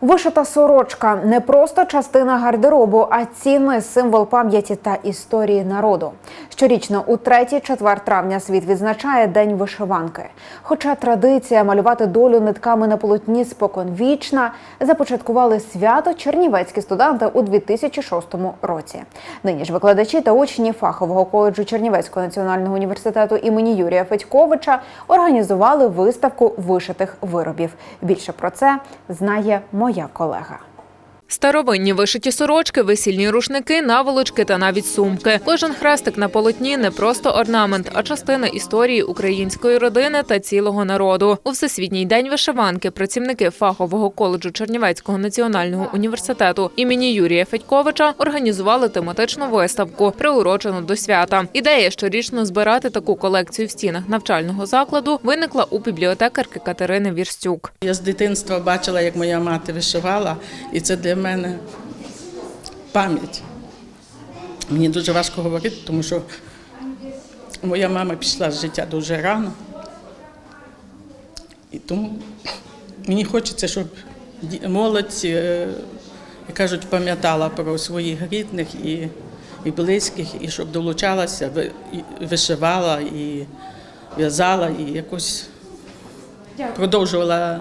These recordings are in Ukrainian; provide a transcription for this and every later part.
Вишита сорочка не просто частина гардеробу, а цінний символ пам'яті та історії народу. Щорічно у 3-4 травня світ відзначає День вишиванки. Хоча традиція малювати долю нитками на полотні споконвічна, започаткували свято чернівецькі студенти у 2006 році. Нині ж викладачі та учні фахового коледжу Чернівецького національного університету імені Юрія Федьковича організували виставку вишитих виробів. Більше про це знає моя колега. Старовинні вишиті сорочки, весільні рушники, наволочки та навіть сумки. Кожен хрестик на полотні не просто орнамент, а частина історії української родини та цілого народу. У всесвітній день вишиванки працівники фахового коледжу Чернівецького національного університету імені Юрія Федьковича організували тематичну виставку, приурочену до свята. Ідея щорічно збирати таку колекцію в стінах навчального закладу виникла у бібліотекарки Катерини Вірстюк. Я з дитинства бачила, як моя мати вишивала, і це для мене пам'ять. Мені дуже важко говорити, тому що моя мама пішла з життя дуже рано. І тому мені хочеться, щоб молодь, е, як кажуть, пам'ятала про своїх рідних і, і близьких, і щоб долучалася, вишивала і в'язала, і якось продовжувала,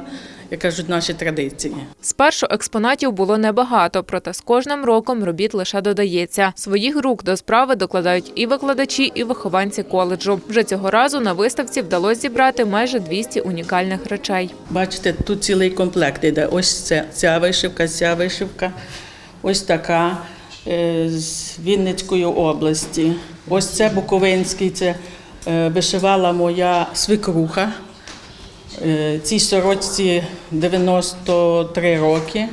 як кажуть, наші традиції. Спершу експонатів було небагато, проте з кожним роком робіт лише додається. Своїх рук до справи докладають і викладачі, і вихованці коледжу. Вже цього разу на виставці вдалося зібрати майже 200 унікальних речей. Бачите, тут цілий комплект іде. Ось ця, ця вишивка, ця вишивка, ось така е, з Вінницької області. Ось це Буковинський, це е, вишивала моя свекруха. Е, Цій сорочці 93 роки.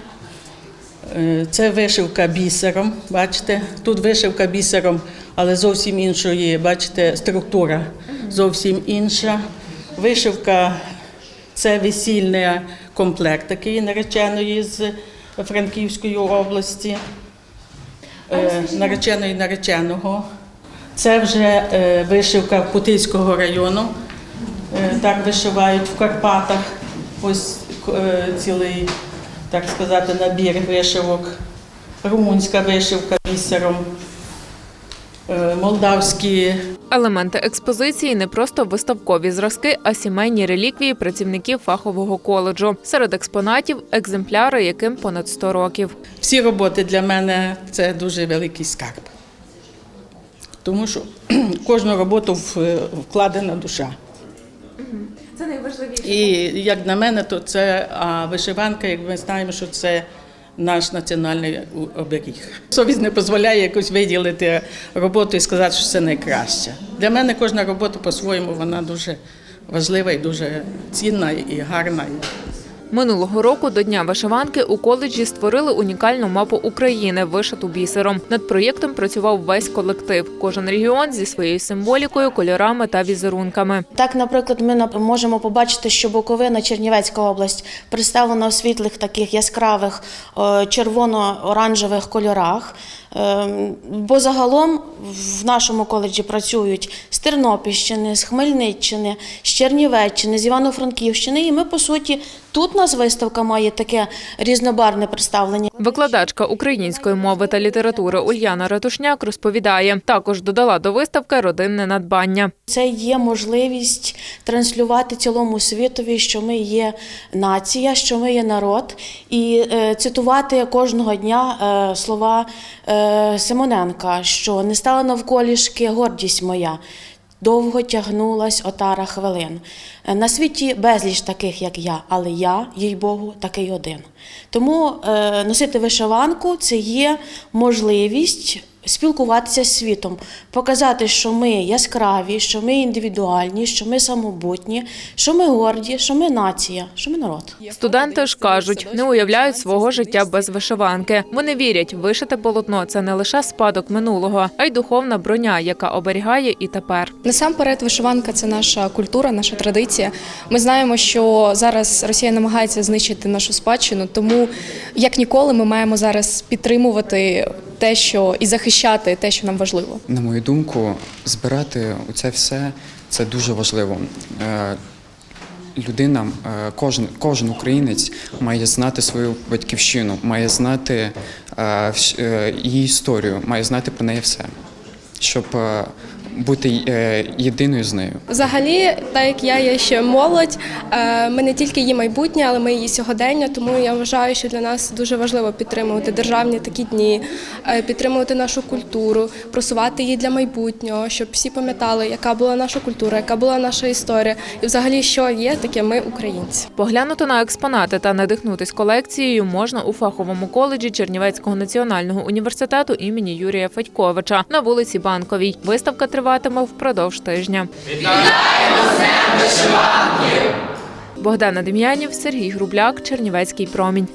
Е, Це вишивка бісером, бачите? Тут вишивка бісером, але зовсім іншої, бачите, структура зовсім інша. Вишивка це весільний комплект такий нареченої з Франківської області, е, нареченої нареченого. Це вже вишивка Путильського району. Е, Так вишивають в Карпатах. Ось е, цілий, так сказати, набір вишивок. Румунська вишивка бісером, е, молдавські Елементи експозиції не просто виставкові зразки, а сімейні реліквії працівників фахового коледжу. Серед експонатів екземпляри, яким понад 100 років. Всі роботи для мене це дуже великий скарб. Тому що в кожну роботу вкладена душа. Це найважливіше. І як на мене, то це а вишиванка, як ми знаємо, що це наш національний оберіг. Совість не дозволяє якось виділити роботу і сказати, що це найкраще. Для мене кожна робота по-своєму вона дуже важлива і дуже цінна і гарна. Минулого року до Дня вишиванки у коледжі створили унікальну мапу України, вишиту бісером. Над проєктом працював весь колектив. Кожен регіон зі своєю символікою, кольорами та візерунками. Так, наприклад, ми можемо побачити, що Буковина, Чернівецька область представлена у світлих таких яскравих е, червоно-оранжевих кольорах. Ем, Бо загалом в нашому коледжі працюють з Тернопільщини, з Хмельниччини, з Чернівеччини, з Івано-Франківщини. І ми, по суті, тут у нас виставка має таке різнобарвне представлення. Викладачка української мови та літератури Ульяна Ратушняк розповідає, також додала до виставки родинне надбання. Це є можливість транслювати цілому світові, що ми є нація, що ми є народ, і е, цитувати кожного дня е, слова е, Симоненка, що не стала навколішки гордість моя. Довго тягнулась отара хвилин. Е, На світі безліч таких, як я, але я, їй Богу, такий один. Тому е, носити вишиванку це є можливість спілкуватися з світом, показати, що ми яскраві, що ми індивідуальні, що ми самобутні, що ми горді, що ми нація, що ми народ. Студенти ж кажуть, не уявляють свого життя без вишиванки. Вони вірять, вишите полотно це не лише спадок минулого, а й духовна броня, яка оберігає і тепер. Насамперед, вишиванка це наша культура, наша традиція. Ми знаємо, що зараз Росія намагається знищити нашу спадщину, тому як ніколи ми маємо зараз підтримувати те, що і захищати те, що нам важливо. На мою думку, збирати це все це дуже важливо. Е, людина, е, кожен, кожен українець має знати свою батьківщину, має знати е, її історію, має знати про неї все, щоб бути е, єдиною з нею. Взагалі, так як я є ще молодь, е, ми не тільки її майбутнє, але ми її сьогодення. Тому я вважаю, що для нас дуже важливо підтримувати державні такі дні, е, підтримувати нашу культуру, просувати її для майбутнього, щоб всі пам'ятали, яка була наша культура, яка була наша історія, і взагалі, що є таке ми українці. Поглянути на експонати та надихнутись колекцією можна у фаховому коледжі Чернівецького національного університету імені Юрія Федьковича на вулиці Банковій. Виставка триватиме впродовж тижня. Богдана Дем'янів, Сергій Грубляк, Чернівецький промінь.